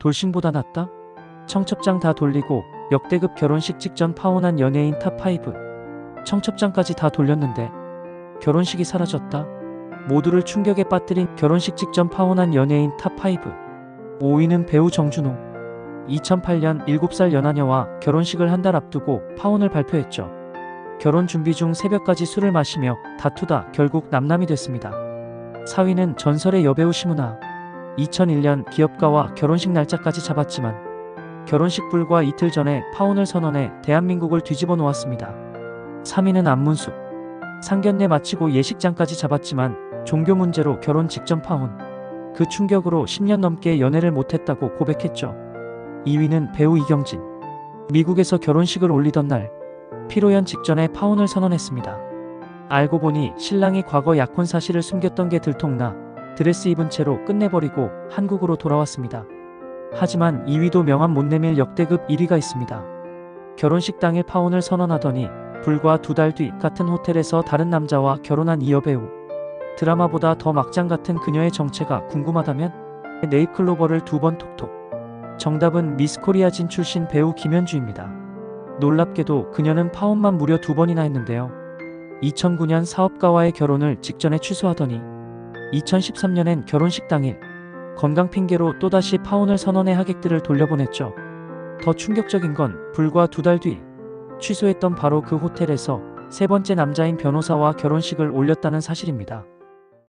돌싱보다 낫다? 청첩장 다 돌리고 역대급 결혼식 직전 파혼한 연예인 탑5. 청첩장까지 다 돌렸는데 결혼식이 사라졌다? 모두를 충격에 빠뜨린 결혼식 직전 파혼한 연예인 탑5. 5위는 배우 정준호. 2008년 7살 연하녀와 결혼식을 한 달 앞두고 파혼을 발표했죠. 결혼 준비 중 새벽까지 술을 마시며 다투다 결국 남남이 됐습니다. 4위는 전설의 여배우 심은하. 2001년 기업가와 결혼식 날짜까지 잡았지만 결혼식 불과 이틀 전에 파혼을 선언해 대한민국을 뒤집어 놓았습니다. 3위는 안문숙. 상견례 마치고 예식장까지 잡았지만 종교 문제로 결혼 직전 파혼. 그 충격으로 10년 넘게 연애를 못했다고 고백했죠. 2위는 배우 이경진. 미국에서 결혼식을 올리던 날 피로연 직전에 파혼을 선언했습니다. 알고 보니 신랑이 과거 약혼 사실을 숨겼던 게 들통나 드레스 입은 채로 끝내버리고 한국으로 돌아왔습니다. 하지만 2위도 명함 못 내밀 역대급 1위가 있습니다. 결혼식 당일 파혼을 선언하더니 불과 두 달 뒤 같은 호텔에서 다른 남자와 결혼한 이 여배우. 드라마보다 더 막장 같은 그녀의 정체가 궁금하다면 네잎클로버를 두 번 톡톡. 정답은 미스코리아 진 출신 배우 김현주입니다. 놀랍게도 그녀는 파혼만 무려 두 번이나 했는데요. 2009년 사업가와의 결혼을 직전에 취소하더니 2013년엔 결혼식 당일 건강 핑계로 또다시 파혼을 선언해 하객들을 돌려보냈죠. 더 충격적인 건 불과 두 달 뒤 취소했던 바로 그 호텔에서 세 번째 남자인 변호사와 결혼식을 올렸다는 사실입니다.